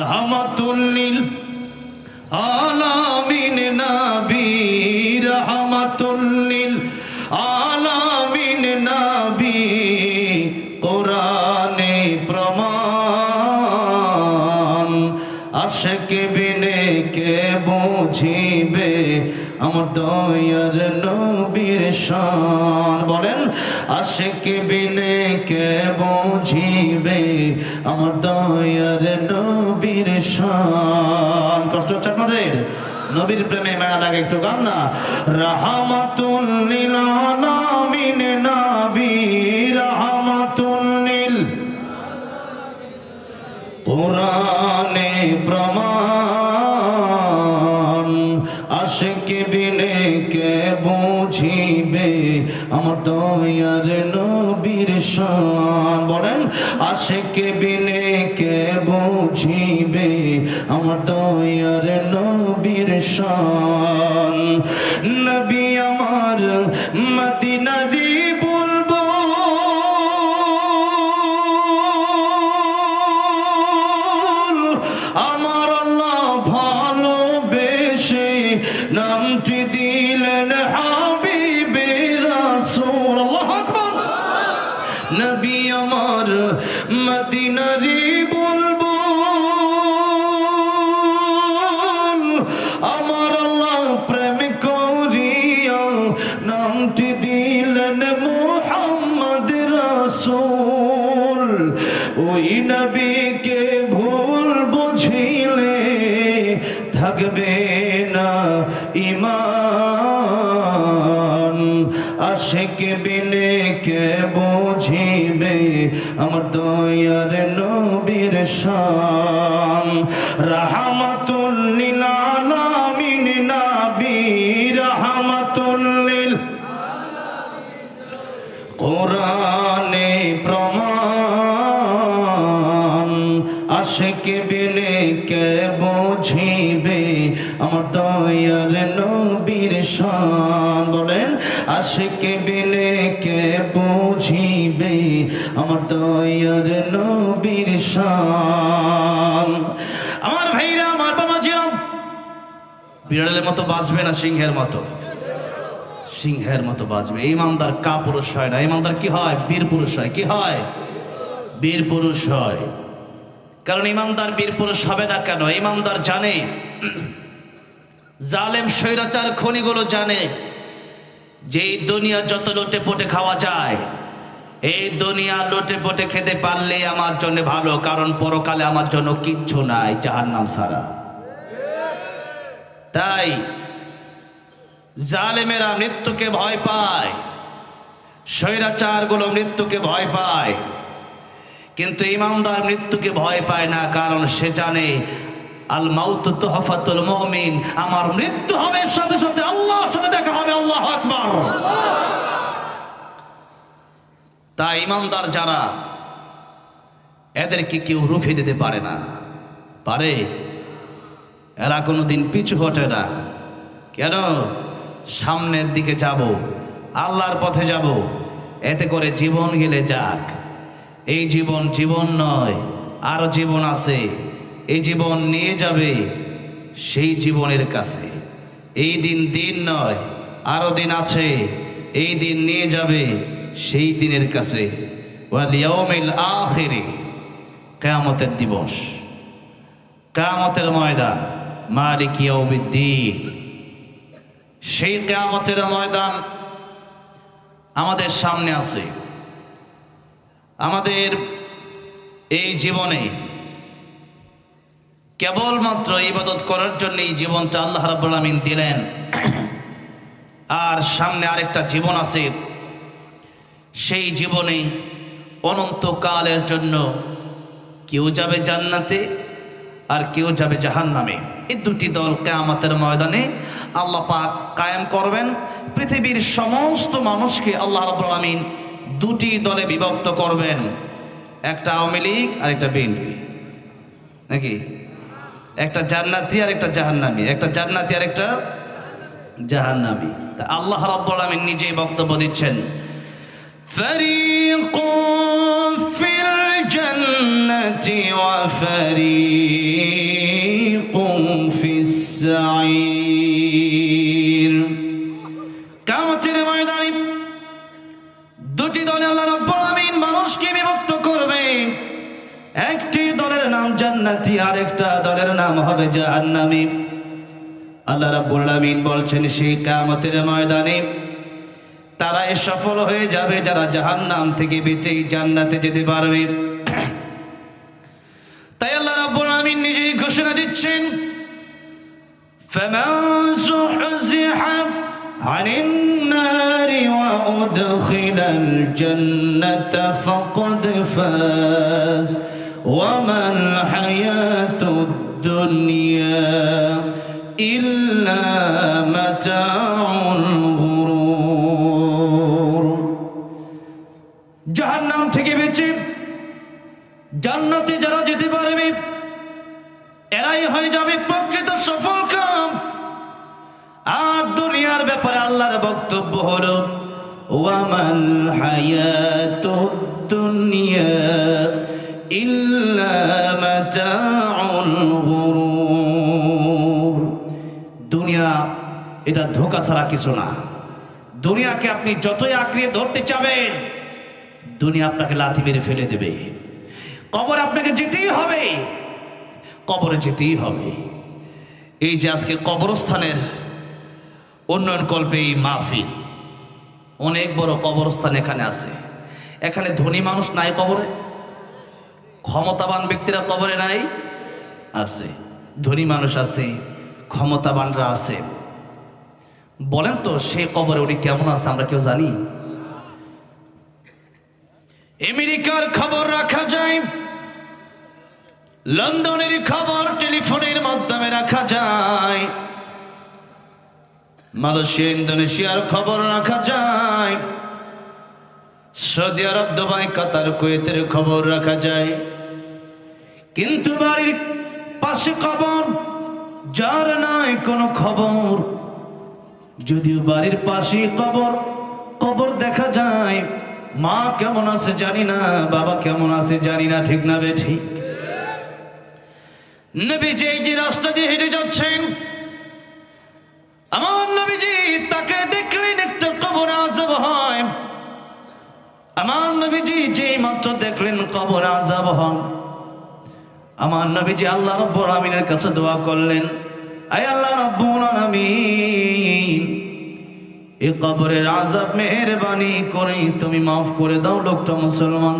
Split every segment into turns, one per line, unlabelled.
রহমাতুল্লিল আলামিন নবী, রহমাতুল্লিল আলামিন নবী, কোরআনে প্রমাণ। আশেক বিনে কে বুঝিবে আমার দয়ার নবীর শান? বলেন, আশেক বিনে কে বুঝিবে আমার দয়ার নবীর শান। কষ্ট হচ্ছে আপনাদের? নবীর প্রেমে মায়া লাগে একটু গান না। রাহমাতুল লিল আলামিন নবী রাহমাতুল লিল কোরআনে প্রমাণ। আশেক বিনে কে বুঝিবে আমার দয়ার নবীর শান। বলেন বিনে কে বুঝিবে আমার দয়ার নবীর শান। আশেক বিনে কে বুঝিবে? আমার দয়ার নবীর শান। রাহমাতুল লিল আলামিন নবী রাহমাতুল লিল কোরআনে প্রমাণ। আশেক বিনে কে বুঝিবে? আমার দয়ার নবীর শান। বলেন, আশেক বিনে কে বুঝিবে আমার দয়ার নবীর শান? আমার ভাইরা, আমার বাবা জিরাম বিড়ালের মতো বাঁচবে না সিংহের মতো? সিংহের মতো বাঁচবে ইমানদার কা পুরুষ হয় না। ইমানদার কি হয়? বীর পুরুষ হয়। কি হয়? বীর পুরুষ হয়। কারণ ইমানদার বীর পুরুষ হবে না কেন? ইমানদার জানে। জালেম, স্বৈরাচার, খনিগুলো জানে। যে দুনিয়া যত লোটে পটে খাওয়া যায়, এই দুনিয়া লোটে পটে খেতে পারলে আমার জন্য ভালো, কারণ পরকালে আমার জন্য কিচ্ছু নাই, জাহান্নাম সারা। তাই জালেমেরা মৃত্যুকে ভয় পায়, স্বৈরাচারগুলো মৃত্যুকে ভয় পায়, কিন্তু ইমানদার মৃত্যুকে ভয় পায় না, কারণ সে জানে আল মাউত তোহফাতুল মুমিন। আমার মৃত্যু হবে, সাথে সাথে আল্লাহর সাথে দেখা হবে, আল্লাহ আকবার। তাই ইমানদার যারা, এদেরকে কেউ রুখে দিতে পারে না। পারে? এরা কোনোদিন পিছু হটে না। কেন? সামনের দিকে যাব, আল্লাহর পথে যাব। এতে করে জীবন গেলে যাক। এই জীবন জীবন নয়, আরও জীবন আছে। এই জীবন নিয়ে যাবে সেই জীবনের কাছে। এই দিন দিন নয়, আরও দিন আছে। এই দিন নিয়ে যাবে সেই দিনের কাছে। কিয়ামতের দিবস। কিয়ামতের ময়দান, মালিক ইয়াউমিদ্দিন। সেই কেয়ামতের ময়দান আমাদের সামনে আছে। আমাদের এই জীবনে কেবলমাত্র ইবাদত করার জন্য এই জীবনটা আল্লাহ রাব্বুল আমিন দিলেন। আর সামনে আরেকটা জীবন আছে। সেই জীবনে অনন্তকালের জন্য কেউ যাবে জান্নাতে আর কেউ যাবে জাহান্নামে। এই দুটি দল কেয়ামতের ময়দানে আল্লাহ পাক কায়েম করবেন। পৃথিবীর সমস্ত মানুষকে আল্লাহ রাব্বুল আমিন দুটি দলে বিভক্ত করবেন। একটা আওয়ামী লীগ আর একটা বিএনপি। নাকি? একটা জান্নাতি আর একটা জাহান্নামী। একটা জান্নাতি আর একটা জাহান্নামী। আল্লাহ রাব্বুল আলামিন নিজেই বক্তব্য দিচ্ছেন ফরিকুন ফিল জান্নাতি ওয়া ফরিকুন ফিস সাঈদ নাম হবে জাহান্নামী আল্লাহ রাব্বুল আমিন বলছেন সেই কিয়ামতের ময়দানে তারাই সফল হয়ে যাবে যারা জাহান্নাম থেকে বেঁচেই জান্নাতে যেতে পারবে তাই আল্লাহ রাব্বুল আমিন নিজেই ঘোষণা দিচ্ছেন فمن زحزح عن النار وأدخل الجنة فقد فاز وما الحياة الدنيا إلا متاع الغرور জাহান্নাম থেকে বেঁচে জান্নাতে যারা যেতে পারবে এরাই হয়ে যাবে প্রকৃত সফল কাম আর দুনিয়ার ব্যাপারে আল্লাহর বক্তব্য হলো ওয়ামাল হায়াতুদ দুনিয়া ইল্লা মাতাউল গুরুর। দুনিয়া, এটা ধোকা ছাড়া কিছু না। দুনিয়াকে আপনি যতই আঁকড়িয়ে ধরতে চাবেন, দুনিয়া আপনাকে লাথি মেরে ফেলে দেবে। কবর আপনাকে যেতেই হবে। কবরে যেতেই হবে। এই যে আজকে কবরস্থানের উন্নয়ন কল্পে এই মাহফিল, অনেক বড় কবরস্থান এখানে আছে। এখানে ধনী মানুষ নাই কবরে। ক্ষমতাবান ব্যক্তিরা কবরে নাই? আছে। ধনী মানুষ আছে, ক্ষমতাবানরা আছে। বলেন তো, সে কবরে উনি কেমন আছে আমরা কেউ জানি? আমেরিকার খবর রাখা যায়, লন্ডনের খবর টেলিফোনের মাধ্যমে রাখা যায়, মালয়েশিয়া, ইন্দোনেশিয়ার খবর রাখা যায়। সৌদি আরব, দুবাই, কাতার, কুয়েতের খবর রাখা যায়। কিন্তু বাড়ির পাশে খবর যার নাই কোনো খবর। যদিও বাড়ির পাশে কবর কবর দেখা যায়। মা কেমন আছে জানি না, বাবা কেমন আছে জানি না, ঠিক না বে ঠিক। নবীজি এই যে রাস্তা দিয়ে হেঁটে যাচ্ছেন, আমার নবীজি তাকে দেখলেন, একটা কবর আজব হয়। আমার নবীজি যেই মাত্র দেখলেন কবর আজব হন আমার নবীজি আল্লাহ রব্বুল আমিনের কাছে দোয়া করলেন, আয় আল্লাহ রব্বুল আমিন এ কবরের আজাব মেহরবানি করে তুমি মাফ করে দাও লোকটা মুসলমান।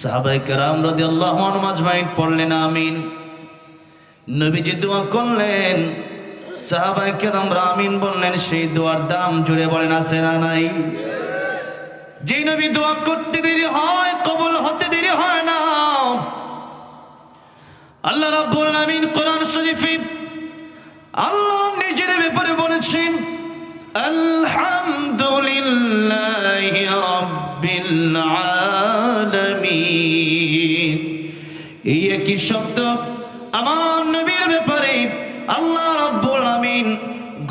সাহাবাই কারাম রাদি আল্লাহ মাজমাইন পড়লেন, আমিন। নবীজি দোয়া করলেন সাহাবাই কেরাম আমিন বললেন, সেই দোয়ার দাম জুড়ে বলেন, আছে না নাই? যেই নবী দোয়া করতে দেরি হয়, কবল হতে দেরি হয় না। আল্লাহ রাব্বুল আমিন কোরআন শরীফে আল্লাহ নিজের ব্যাপারে বলেছেন, আলহামদুলিল্লাহি রাব্বিল আলামিন। এই একই শব্দ আমার নবীর ব্যাপারে আল্লাহ রাব্বুল আমিন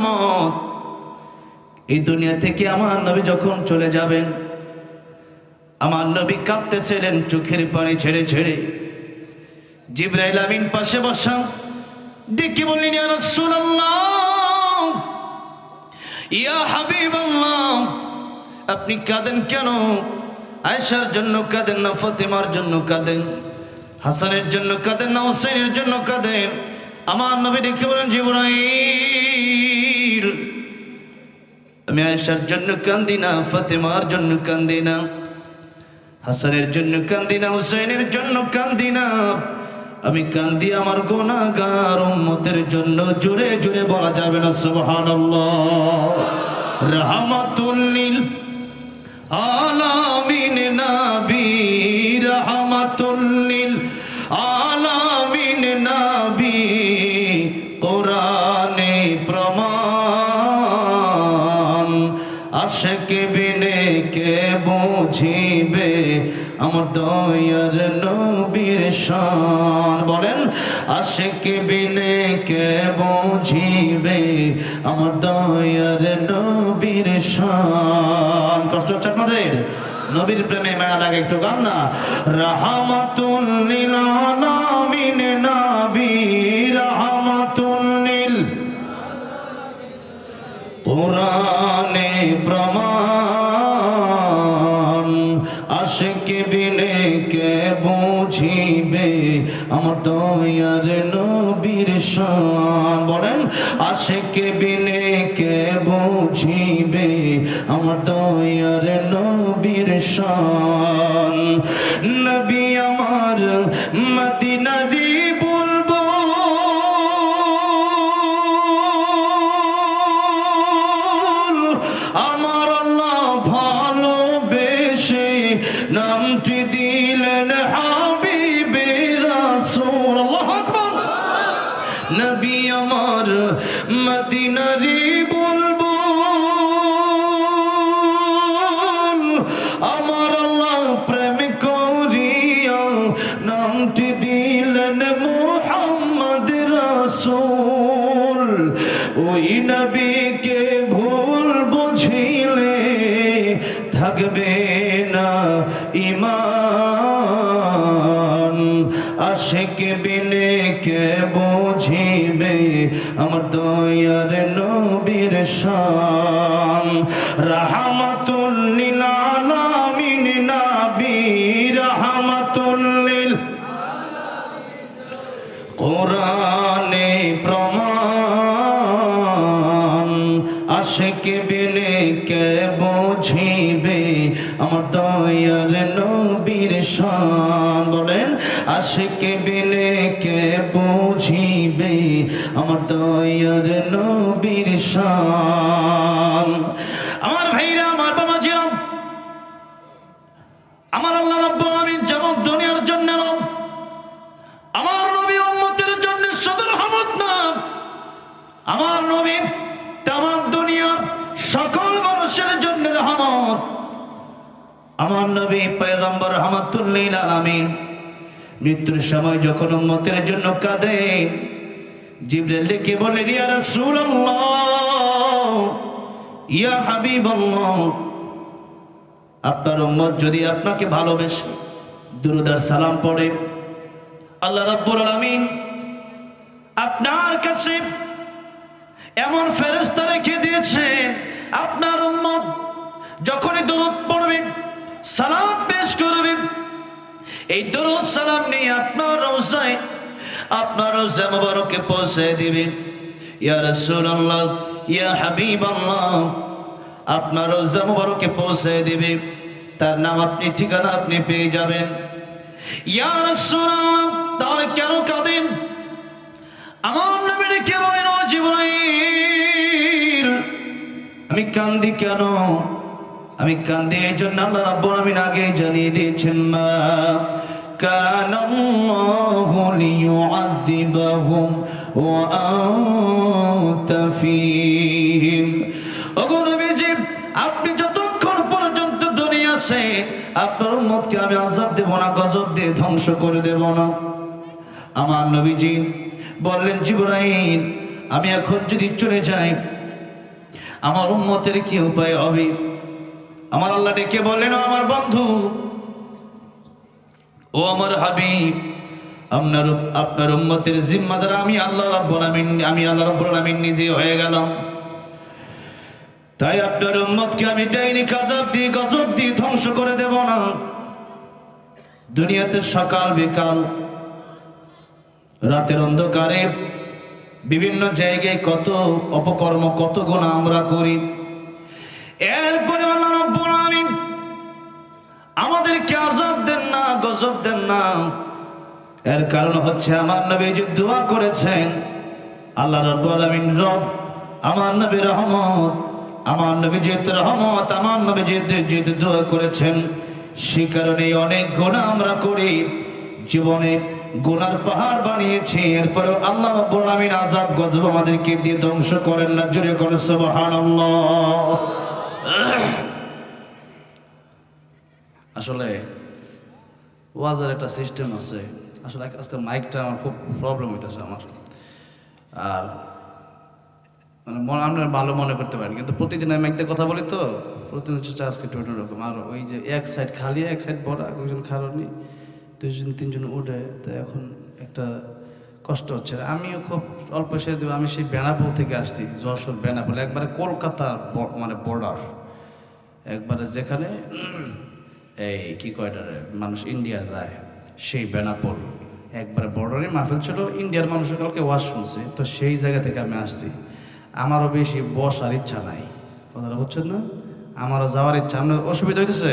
রহমত এই দুনিয়া থেকে আমার নবী যখন চলে যাবেন, আমার নবী কাঁদতেছিলেন, চোখের পানি ছেড়ে ছেড়ে। জিব্রাইল আমিন পাশে বসা, ডেকে বললেন, ইয়া রাসূলুল্লাহ, ইয়া হাবিবাল্লাহ, আপনি কাঁদেন কেন? আয়েশার জন্য কাঁদেন না, ফাতেমার জন্য কাঁদেন, হাসানের জন্য কাঁদেন না, হুসাইনের জন্য কাঁদেন? আমার নবী ডেকে বলেন জিব্রাইল আমি আয়েশার জন্য কান্দি না, ফাতেমার জন্য কান্দি না, হাসানের জন্য কান্দি না, হুসাইনের জন্য কান্দি না। আমি কান্দি আমার গোনাগার উম্মতের জন্য, জোরে জোরে বলা যাবে না, সুবহানাল্লাহ। রাহমাতুল্লিল আলামিন নবী, রাহমাতুল্লিল আশেক বিনে কে বুঝিবে? আমার দয়ার নবীর শান। বলেন, আশেক বিনে কে বুঝিবে? আমার দয়ার নবীর শান। কষ্ট হচ্ছে আপনাদের? নবীর প্রেমে মায়া লাগে, একটু গান না। রাহমাতুল লিল আলামিন নবী, রাহমাতুল কোরআনে প্রমাণ, আশেক বিনে কে বুঝিবে? আমার দয়ার নবীর শান। বলেন, আশেক বিনে কে বুঝিবে? আমার দয়ার নবীর শান। নবী আমার নবীর শান। রাহমাতুল লিল আলামিন নবী, রাহমাতুল লিল কোরআনে প্রমাণ। আশেক বিনে কে বুঝিবে আমার দয়ার নবীর বলেন, আশেক বিনে কে বুঝিবে আমার দয়ার নবীর শান আমার ভাইরা, আমার বাবা জিরাম আমার আল্লাহ দুনিয়ার জন্য রব, আমার নবী উম্মতের জন্য রহমত না আমার নবী তামাম দুনিয়ার সকল মানুষের জন্য রহমত। আমার নবী পয়গম্বর আলামিন মৃত্যুর সময় যখন উম্মতের জন্য কাঁদে জিবরাইল ডেকে বলেন ইয়া রাসূলুল্লাহ। ইয়া হাবিবাল্লাহ। আপনার উম্মত যদি আপনাকে ভালোবেসে দুরুদার সালাম পড়ে, আল্লাহ রাব্বুল আলামিন আপনার কাছে এমন ফেরেশতা রেখে দিয়েছেন, আপনার উম্মত যখনই দরুদ পড়বেন সালাম পেশ করবেন এই দরুদ সালাম নিয়ে আপনার রোজায়, আপনার রোজা মুবারকে পৌঁছে দিবেন ইয়া রাসূলুল্লাহ, ইয়া হাবিবাল্লাহ, আপনার রোজা মুবারকে পৌঁছে দিবে। তার নাম আপনি, ঠিকানা আপনি পেয়ে যাবেন। ইয়া রাসূলুল্লাহ, তাহলে কেন কাঁদেন? আমার নবীর কে বলেন, ও জিবরাইল, আমি কান্দি কেন? আমি কান্দি, এই জন্য আল্লাহ রাব্বুল আমিন আগে জানিয়ে দিয়েছেন, মা كان الله ليعذبهم وأنت فيهم ওগো নবীজি আপনি যতক্ষণ পর্যন্ত দুনিয়া আছে আপনার উম্মতকে আমি আযাব দেব না গজব দিয়ে ধ্বংস করে দেব না আমার নবীজি বললেন জিবরাইল আমি এখন যদি চলে যাই আমার উম্মতের কি উপায় হবে আমার আল্লাহ ডেকে বললেন "ও আমার বন্ধু ও আমার হাবিব, আপনার আপনার উম্মতের জিম্মাদার আমি আল্লাহ রাব্বুল আমিন আমি আল্লাহ রাব্বুল আমিন নিজে হয়ে গেলাম। তাই আপনার উম্মতকে আমি ডাইনি কাজাব দিয়ে, গজব দিয়ে ধ্বংস করে দেব না। দুনিয়াতে সকাল বিকাল, রাতের অন্ধকারে বিভিন্ন জায়গায় কত অপকর্ম, কত গুণা আমরা করি। এরপরে আমাদেরকে আজাব দেন না, গজব দেন না। এর কারণ হচ্ছে আমার নবী যে দোয়া করেছেন, আল্লাহ রব্বুল রব, আমার নবী রহমত, আমার নবী যেহেতু রহমত, আমার নবী যেহেতু দোয়া করেছেন, সে কারণে অনেক গোনা আমরা করি। জীবনে গোনার পাহাড় বানিয়েছি, এরপরেও আল্লাহ রব্বুল আলামিন গজব আমাদেরকে দিয়ে ধ্বংস করেন না। জোরে করে সুবহানাল্লাহ। আসলে ওয়াজের একটা সিস্টেম আছে। আসলে আজকে মাইকটা আমার খুব প্রবলেম হইতেছে আমার। আর মানে মনে আপনারা ভালো মনে করতে পারেন কিন্তু প্রতিদিন আমি একটা কথা বলি তো, প্রতিদিন হচ্ছে আজকে একটু অন্যরকম আর ওই যে এক সাইড খালি, এক সাইড বড় একজন খালি দুজন তিনজন উঠে, তো এখন একটা কষ্ট হচ্ছে। আমিও খুব অল্প সে দেবো, আমি সেই বেনাপোল থেকে আসছি, যশোর বেনাপোল, একবারে কলকাতার মানে বর্ডার একবারে যেখানে এই কি কয়টারে মানুষ ইন্ডিয়া যায়, সেই বেনাপোল। একবার বর্ডারে মাহফিল ছিল ইন্ডিয়ার মানুষের কালকে ওয়াশ শুনছে, তো সেই জায়গা থেকে আমি আসছি। আমারও বেশি বসার ইচ্ছা নাই। কথাটা বুঝছেন না? আমারও যাওয়ার ইচ্ছা। আপনার অসুবিধা হইতেছে?